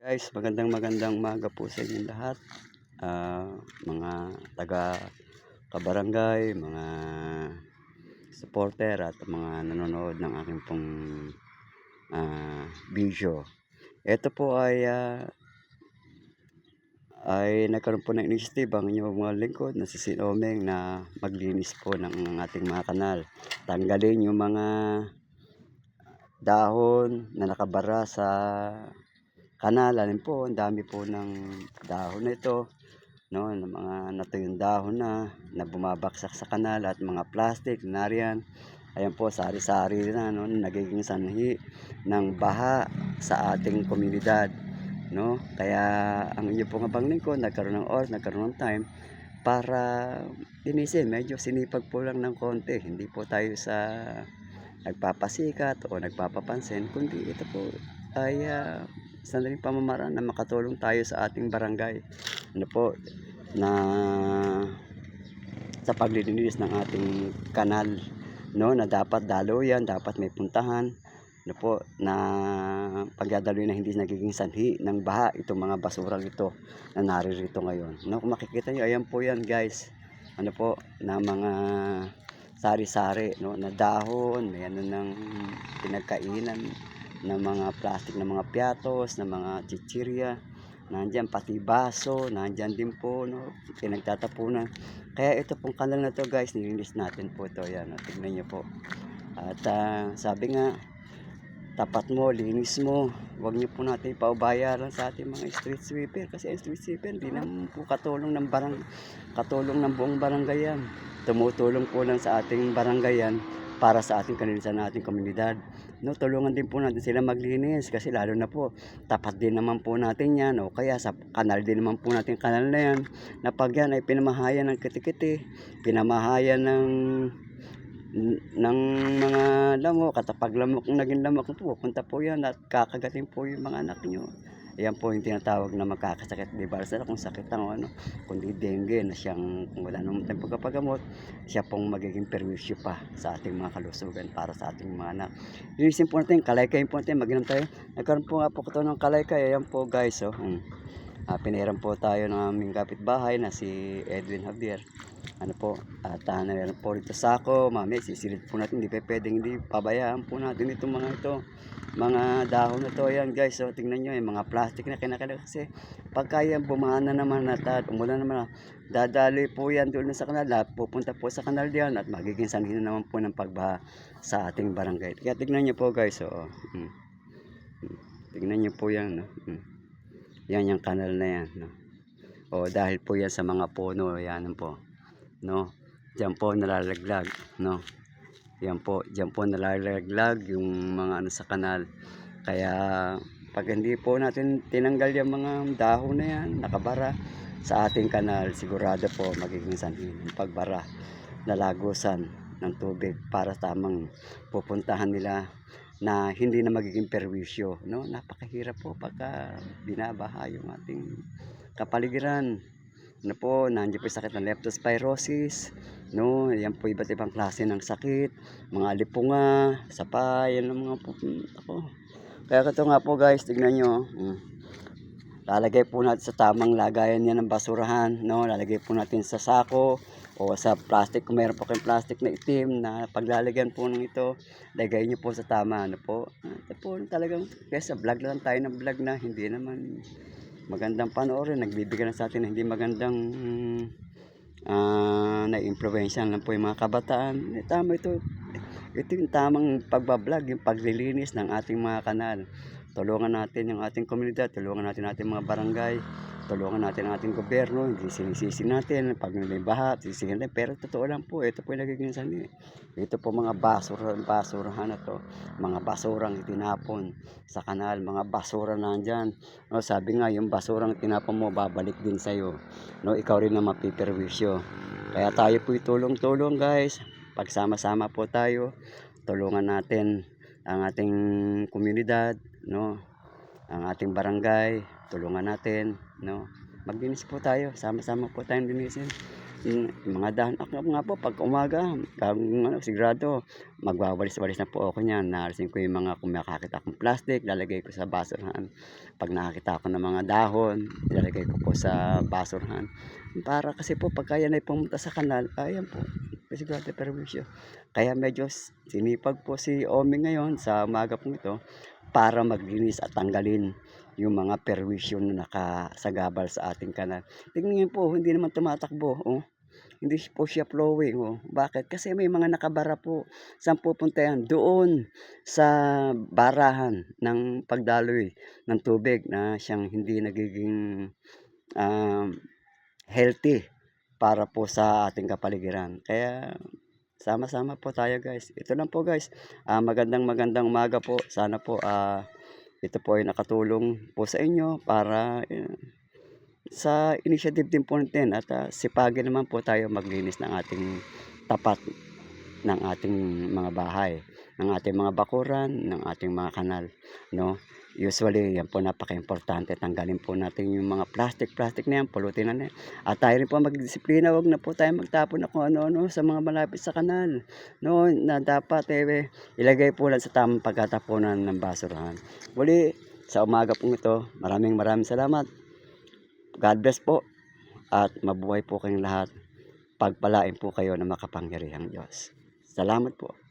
Guys, magandang magandang umaga po sa inyong lahat. Ah, mga taga kabarangay, mga supporter at mga nanonood ng aking pong ah, video. Ito po ay ah, ay nagkaroon po ng initiative ang inyong mga lingkod na si Sin Omeng na maglinis po ng ating mga kanal. Tanggalin yung mga dahon na nakabara sa kanal. Alin po, ang dami po ng dahon na ito. No, ng mga natuyong dahon na, na bumabaksak sa kanal at mga plastic, nariyan. Ayan po, sari-sari na, no, nagiging sanhi ng baha sa ating komunidad. No? Kaya ang inyo pong abang lingkod, nagkaroon ng oras, nagkaroon ng time para linisin. Medyo sinipag po lang ng konti. Hindi po tayo sa nagpapasikat o nagpapapansin, kundi ito po ay uh, sandaling pamamaraan na makatulong tayo sa ating barangay. Ano po, na sa paglilinis ng ating kanal no? Na dapat daluyan, dapat may puntahan. No po? Na pagdadaloy na hindi nagiging sanhi ng baha itong mga basurang ito na naririto ngayon. No, kung makikita niyo ayan po yan guys. Ano po? Na mga sari-sari no? Na dahon, may ano ng pinagkainan ng mga plastic na mga piatos, na mga chichirya, nandiyan pati baso, nandiyan din po no pinagtatapunan. Kaya ito pong kanal na to guys, nilinis natin po ito yan. No? Tignan niyo po. At uh, sabi nga tapat mo, linis mo. Huwag niyo po natin paubayaran sa ating mga street sweeper kasi ang street sweeper hindi naman po katulong ng barang katulong ng buong barangay yan. Tumutulong po lang sa ating barangay yan para sa ating kanilisan nating komunidad. No, tulungan din po natin sila maglinis kasi lalo na po tapat din naman po natin yan o kaya sa kanal din naman po natin kanal na yan na pag yan ay pinamahayan ng kitikiti, pinamahayan ng ng mga lamok at pag lamok naging lamok po punta po yan at kakagatin po yung mga anak nyo Ayan po yung tinatawag na magkakasakit. Di ba? Sa kung sakit ang ano, kundi dengue na siyang kung wala naman tayong pagkapagamot, siya pong magiging perwisyo pa sa ating mga kalusugan para sa ating mga anak. Linisin po natin, kalaykay po natin, maginom tayo. Nagkaroon po nga po ito ng kalaykay. Ayan po guys, oh. Hmm. Uh, pinahiram po tayo ng aming kapitbahay na si Edwin Javier. Ano po, at uh, nahiram po rito sako. Mami, sisilid po natin. Hindi pa pwedeng hindi pabayaan po natin itong mga ito mga dahon na to yan guys so tingnan nyo yung mga plastic na kinakailangan kasi pagka yan bumana naman at at umulan naman dadali po yan doon sa kanal at pupunta po sa kanal diyan at magiging sanhin na naman po ng pagbaha sa ating barangay kaya tingnan nyo po guys so, hmm. Hmm. tingnan nyo po yan no? hmm. Yan yung kanal na yan no? o dahil po yan sa mga puno yan po no Diyan po nalalaglag no yan po, diyan po nalalaglag yung mga ano sa kanal. Kaya pag hindi po natin tinanggal yung mga dahon na yan, nakabara sa ating kanal, sigurado po magiging sanhin yung pagbara, lalagusan ng tubig para tamang pupuntahan nila na hindi na magiging perwisyo. No? Napakahirap po pagka binabaha yung ating kapaligiran na po, nandiyan po yung sakit ng leptospirosis, no, yan po iba't ibang klase ng sakit, mga lipunga, sapa, yan ang mga po, ako. Kaya ito nga po guys, tignan nyo, hmm. Lalagay po natin sa tamang lagayan yan ng basurahan, no, lalagay po natin sa sako, o sa plastic, kung mayroon po kayong plastic na itim na paglalagyan po ng ito, lagay nyo po sa tama, ano po, ito po talagang, sa vlog lang tayo ng vlog na, hindi naman, magandang panoorin, nagbibigay na sa atin hindi magandang uh, na-influensya lang po yung mga kabataan. Eh, tama ito. Ito yung tamang pagbablog, yung paglilinis ng ating mga kanal. Tulungan natin yung ating komunidad, tulungan natin ating mga barangay, tulungan natin ang ating gobyerno, hindi sinisisi natin pag may baha, sisihin natin. Pero totoo lang po, ito po yung nagiging sani. Ito po mga basura, basurahan na to, mga basurang itinapon sa kanal, mga basura na andyan. No, sabi nga, yung basurang tinapon mo, babalik din sa'yo. No, ikaw rin na mapiperwisyo. Kaya tayo po tulong-tulong guys. Pagsama-sama po tayo, tulungan natin ang ating komunidad, no? Ang ating barangay, tulungan natin, no? Maglinis po tayo, sama-sama po tayong linisin. Hmm, mga dahon ako nga po pag umaga bagong ano sigurado magwawalis-walis na po ako niyan. Naalisin ko yung mga kung makakita akong plastic lalagay ko sa basurahan. Pag nakakita ako ng mga dahon ilalagay ko po sa basurahan. Para kasi po pagka yan ay pumunta sa kanal, ayan po sigurado perwisyo. Kaya medyo sinipag po si Omi ngayon sa umaga pong ito para maglinis at tanggalin yung mga perwisyo na nakasagabal sa ating kanal. Tingnan po, hindi naman tumatakbo. Oh. Hindi po siya flowing. Oh. Bakit? Kasi may mga nakabara po. Saan pupunta yan? Doon sa barahan ng pagdaloy ng tubig na siyang hindi nagiging um, healthy para po sa ating kapaligiran. Kaya sama-sama po tayo guys. Ito lang po guys. Ah, magandang magandang umaga po. Sana po ah, ito po ay nakatulong po sa inyo para eh, sa initiative din po natin at ah, sipagin naman po tayo maglinis ng ating tapat ng ating mga bahay, ng ating mga bakuran, ng ating mga kanal, no? Usually, yan po napaka-importante. Tanggalin po natin yung mga plastic-plastic na yan, pulutin na yan. At tayo rin po magdisiplina, wag na po tayo magtapon na kung ano-ano sa mga malapit sa kanal. No, na dapat eh, ilagay po lang sa tamang pagkatapunan ng basurahan. Muli, sa umaga pong ito, maraming maraming salamat. God bless po at mabuhay po kayong lahat. Pagpalain po kayo ng makapangyarihang Diyos. Salamat po.